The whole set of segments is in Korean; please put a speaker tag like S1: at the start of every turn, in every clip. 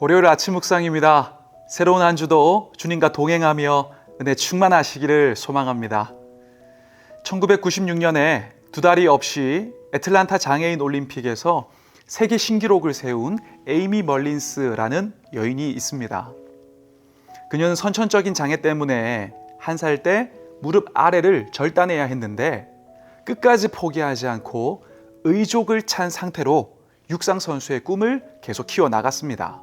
S1: 월요일 아침 묵상입니다. 새로운 한 주도 주님과 동행하며 은혜 충만하시기를 소망합니다. 1996년에 두 다리 없이 애틀란타 장애인 올림픽에서 세계 신기록을 세운 에이미 멀린스라는 여인이 있습니다. 그녀는 선천적인 장애 때문에 한 살 때 무릎 아래를 절단해야 했는데 끝까지 포기하지 않고 의족을 찬 상태로 육상 선수의 꿈을 계속 키워 나갔습니다.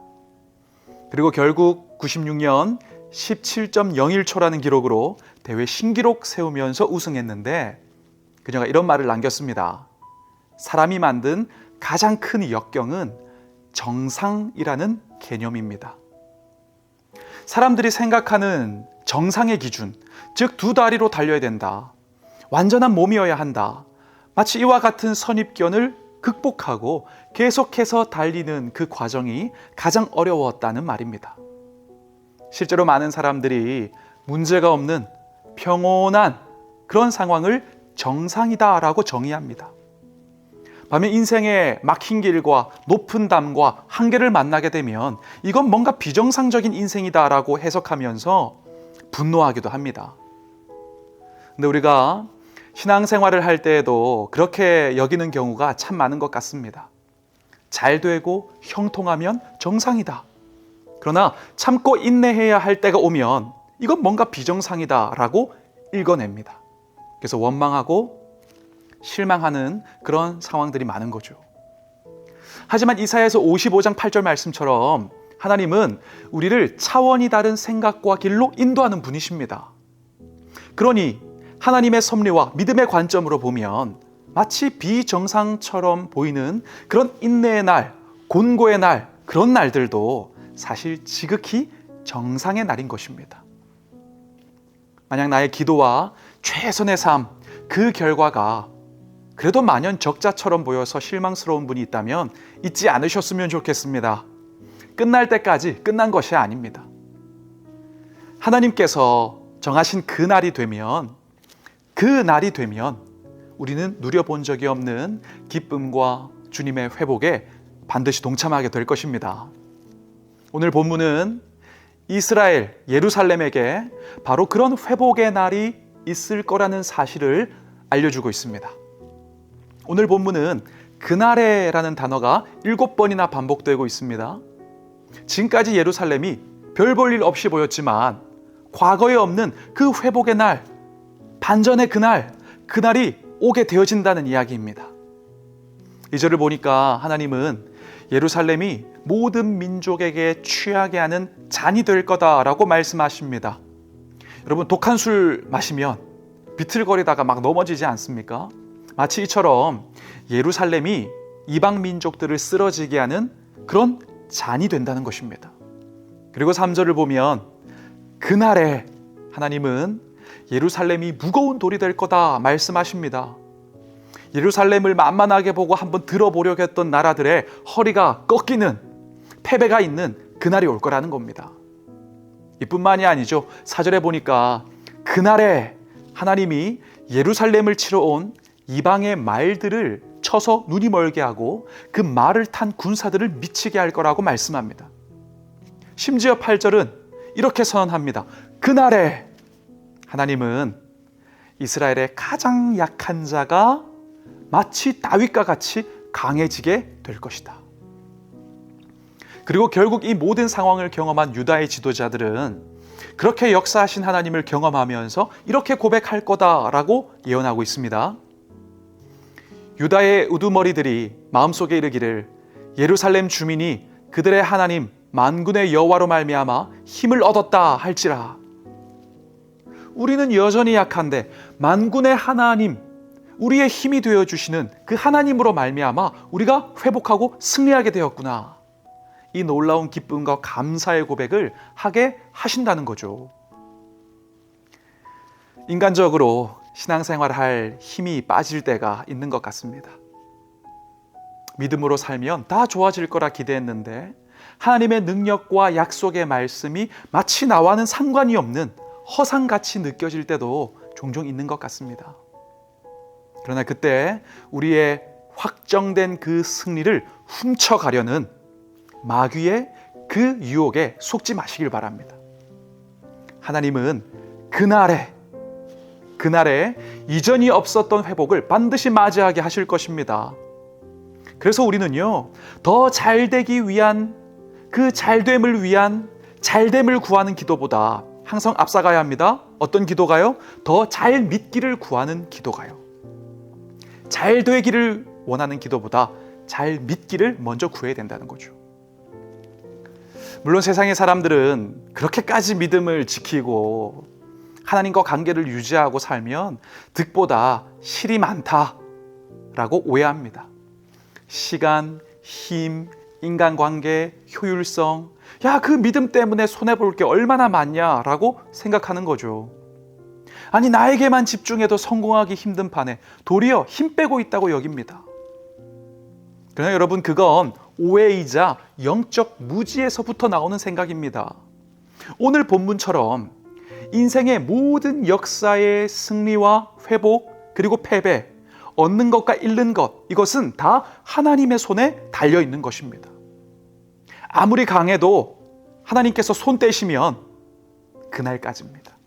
S1: 그리고 결국 96년 17.01초라는 기록으로 대회 신기록 세우면서 우승했는데 그녀가 이런 말을 남겼습니다. 사람이 만든 가장 큰 역경은 정상이라는 개념입니다. 사람들이 생각하는 정상의 기준, 즉 두 다리로 달려야 된다. 완전한 몸이어야 한다. 마치 이와 같은 선입견을 극복하고 계속해서 달리는 그 과정이 가장 어려웠다는 말입니다. 실제로 많은 사람들이 문제가 없는 평온한 그런 상황을 정상이다라고 정의합니다. 반면 인생의 막힌 길과 높은 담과 한계를 만나게 되면 이건 뭔가 비정상적인 인생이다라고 해석하면서 분노하기도 합니다. 근데 우리가 신앙생활을 할 때에도 그렇게 여기는 경우가 참 많은 것 같습니다. 잘 되고 형통하면 정상이다. 그러나 참고 인내해야 할 때가 오면 이건 뭔가 비정상이다라고 읽어냅니다. 그래서 원망하고 실망하는 그런 상황들이 많은 거죠. 하지만 이사야서 55장 8절 말씀처럼 하나님은 우리를 차원이 다른 생각과 길로 인도하는 분이십니다. 그러니 하나님의 섭리와 믿음의 관점으로 보면 마치 비정상처럼 보이는 그런 인내의 날, 곤고의 날, 그런 날들도 사실 지극히 정상의 날인 것입니다. 만약 나의 기도와 최선의 삶, 그 결과가 그래도 만연 적자처럼 보여서 실망스러운 분이 있다면 잊지 않으셨으면 좋겠습니다. 끝날 때까지 끝난 것이 아닙니다. 하나님께서 정하신 그 날이 되면 그 날이 되면 우리는 누려본 적이 없는 기쁨과 주님의 회복에 반드시 동참하게 될 것입니다. 오늘 본문은 이스라엘 예루살렘에게 바로 그런 회복의 날이 있을 거라는 사실을 알려주고 있습니다. 오늘 본문은 그날에라는 단어가 일곱 번이나 반복되고 있습니다. 지금까지 예루살렘이 별 볼 일 없이 보였지만 과거에 없는 그 회복의 날, 반전의 그날, 그날이 오게 되어진다는 이야기입니다. 이 절을 보니까 하나님은 예루살렘이 모든 민족에게 취하게 하는 잔이 될 거다라고 말씀하십니다. 여러분 독한 술 마시면 비틀거리다가 막 넘어지지 않습니까? 마치 이처럼 예루살렘이 이방 민족들을 쓰러지게 하는 그런 잔이 된다는 것입니다. 그리고 3절을 보면 그날에 하나님은 예루살렘이 무거운 돌이 될 거다 말씀하십니다. 예루살렘을 만만하게 보고 한번 들어보려고 했던 나라들의 허리가 꺾이는 패배가 있는 그날이 올 거라는 겁니다. 이뿐만이 아니죠. 사절에 보니까 그날에 하나님이 예루살렘을 치러 온 이방의 말들을 쳐서 눈이 멀게 하고 그 말을 탄 군사들을 미치게 할 거라고 말씀합니다. 심지어 8절은 이렇게 선언합니다. 그날에 하나님은 이스라엘의 가장 약한 자가 마치 다윗과 같이 강해지게 될 것이다. 그리고 결국 이 모든 상황을 경험한 유다의 지도자들은 그렇게 역사하신 하나님을 경험하면서 이렇게 고백할 거다라고 예언하고 있습니다. 유다의 우두머리들이 마음속에 이르기를 예루살렘 주민이 그들의 하나님 만군의 여호와로 말미암아 힘을 얻었다 할지라 우리는 여전히 약한데 만군의 하나님 우리의 힘이 되어 주시는 그 하나님으로 말미암아 우리가 회복하고 승리하게 되었구나. 이 놀라운 기쁨과 감사의 고백을 하게 하신다는 거죠. 인간적으로 신앙생활을 할 힘이 빠질 때가 있는 것 같습니다. 믿음으로 살면 다 좋아질 거라 기대했는데 하나님의 능력과 약속의 말씀이 마치 나와는 상관이 없는 허상같이 느껴질 때도 종종 있는 것 같습니다. 그러나 그때 우리의 확정된 그 승리를 훔쳐가려는 마귀의 그 유혹에 속지 마시길 바랍니다. 하나님은 그날에 그날에 이전이 없었던 회복을 반드시 맞이하게 하실 것입니다. 그래서 우리는요, 더 잘 되기 위한 그 잘됨을 위한 잘됨을 구하는 기도보다 항상 앞서가야 합니다. 어떤 기도가요? 더 잘 믿기를 구하는 기도가요. 잘 되기를 원하는 기도보다 잘 믿기를 먼저 구해야 된다는 거죠. 물론 세상의 사람들은 그렇게까지 믿음을 지키고 하나님과 관계를 유지하고 살면 득보다 실이 많다라고 오해합니다. 시간, 힘, 인간관계, 효율성, 야, 그 믿음 때문에 손해볼 게 얼마나 많냐라고 생각하는 거죠. 아니, 나에게만 집중해도 성공하기 힘든 판에 도리어 힘 빼고 있다고 여깁니다. 그러나 여러분, 그건 오해이자 영적 무지에서부터 나오는 생각입니다. 오늘 본문처럼 인생의 모든 역사의 승리와 회복, 그리고 패배, 얻는 것과 잃는 것, 이것은 다 하나님의 손에 달려 있는 것입니다. 아무리 강해도 하나님께서 손 떼시면 그날까지입니다.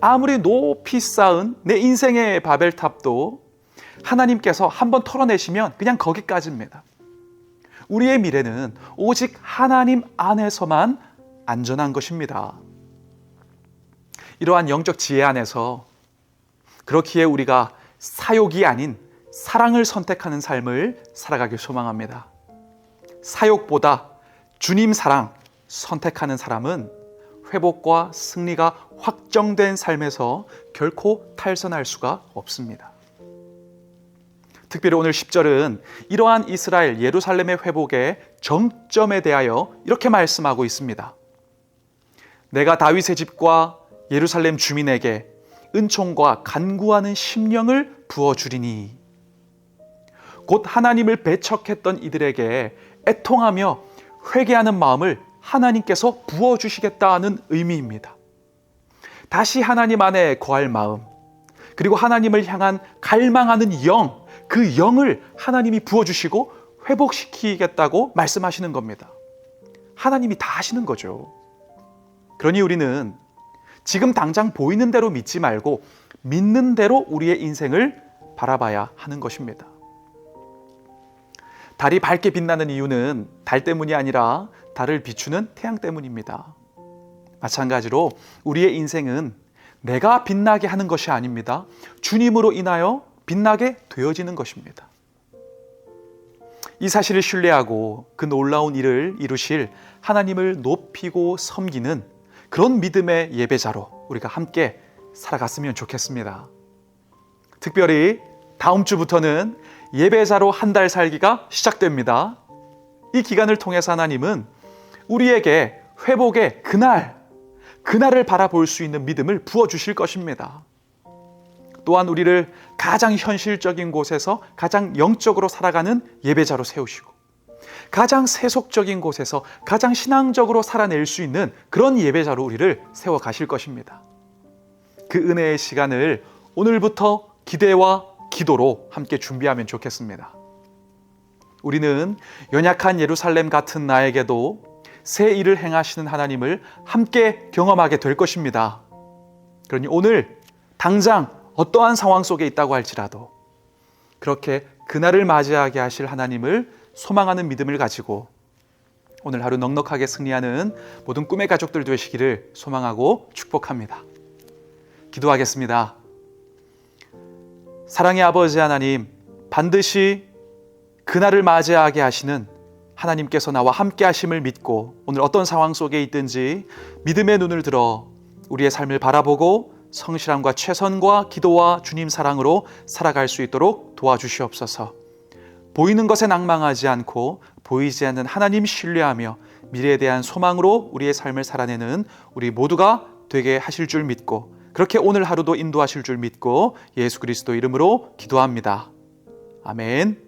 S1: 아무리 높이 쌓은 내 인생의 바벨탑도 하나님께서 한번 털어내시면 그냥 거기까지입니다. 우리의 미래는 오직 하나님 안에서만 안전한 것입니다. 이러한 영적 지혜 안에서 그렇기에 우리가 사욕이 아닌 사랑을 선택하는 삶을 살아가길 소망합니다. 사욕보다 주님 사랑 선택하는 사람은 회복과 승리가 확정된 삶에서 결코 탈선할 수가 없습니다. 특별히 오늘 10절은 이러한 이스라엘 예루살렘의 회복의 정점에 대하여 이렇게 말씀하고 있습니다. 내가 다윗의 집과 예루살렘 주민에게 은총과 간구하는 심령을 부어 주리니 곧 하나님을 배척했던 이들에게 애통하며 회개하는 마음을 하나님께서 부어주시겠다는 의미입니다. 다시 하나님 안에 거할 마음, 그리고 하나님을 향한 갈망하는 영, 그 영을 하나님이 부어주시고 회복시키겠다고 말씀하시는 겁니다. 하나님이 다 하시는 거죠. 그러니 우리는 지금 당장 보이는 대로 믿지 말고 믿는 대로 우리의 인생을 바라봐야 하는 것입니다. 달이 밝게 빛나는 이유는 달 때문이 아니라 달을 비추는 태양 때문입니다. 마찬가지로 우리의 인생은 내가 빛나게 하는 것이 아닙니다. 주님으로 인하여 빛나게 되어지는 것입니다. 이 사실을 신뢰하고 그 놀라운 일을 이루실 하나님을 높이고 섬기는 그런 믿음의 예배자로 우리가 함께 살아갔으면 좋겠습니다. 특별히 다음 주부터는 예배자로 한 달 살기가 시작됩니다. 이 기간을 통해서 하나님은 우리에게 회복의 그날, 그날을 바라볼 수 있는 믿음을 부어주실 것입니다. 또한 우리를 가장 현실적인 곳에서 가장 영적으로 살아가는 예배자로 세우시고 가장 세속적인 곳에서 가장 신앙적으로 살아낼 수 있는 그런 예배자로 우리를 세워 가실 것입니다. 그 은혜의 시간을 오늘부터 기대와 기도로 함께 준비하면 좋겠습니다. 우리는 연약한 예루살렘 같은 나에게도 새 일을 행하시는 하나님을 함께 경험하게 될 것입니다. 그러니 오늘 당장 어떠한 상황 속에 있다고 할지라도 그렇게 그날을 맞이하게 하실 하나님을 소망하는 믿음을 가지고 오늘 하루 넉넉하게 승리하는 모든 꿈의 가족들 되시기를 소망하고 축복합니다. 기도하겠습니다. 사랑의 아버지 하나님, 반드시 그날을 맞이하게 하시는 하나님께서 나와 함께 하심을 믿고 오늘 어떤 상황 속에 있든지 믿음의 눈을 들어 우리의 삶을 바라보고 성실함과 최선과 기도와 주님 사랑으로 살아갈 수 있도록 도와주시옵소서. 보이는 것에 낭망하지 않고 보이지 않는 하나님 신뢰하며 미래에 대한 소망으로 우리의 삶을 살아내는 우리 모두가 되게 하실 줄 믿고 그렇게 오늘 하루도 인도하실 줄 믿고 예수 그리스도 이름으로 기도합니다. 아멘.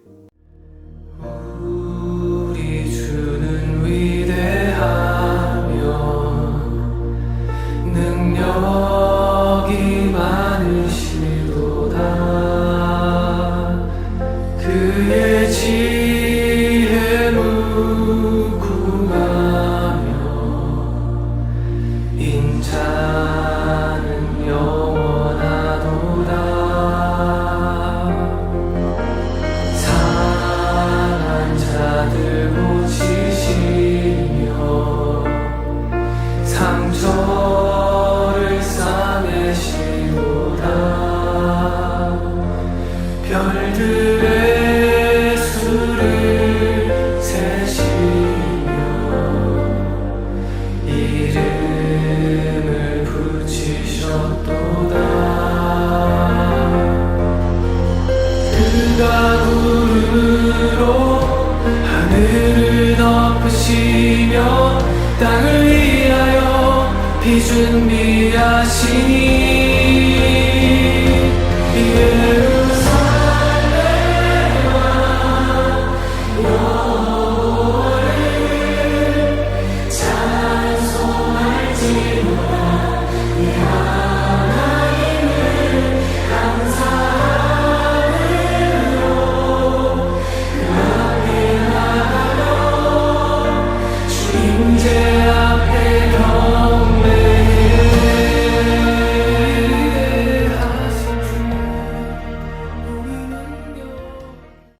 S2: 하늘을 덮으시며 땅을 위하여 비준비하시니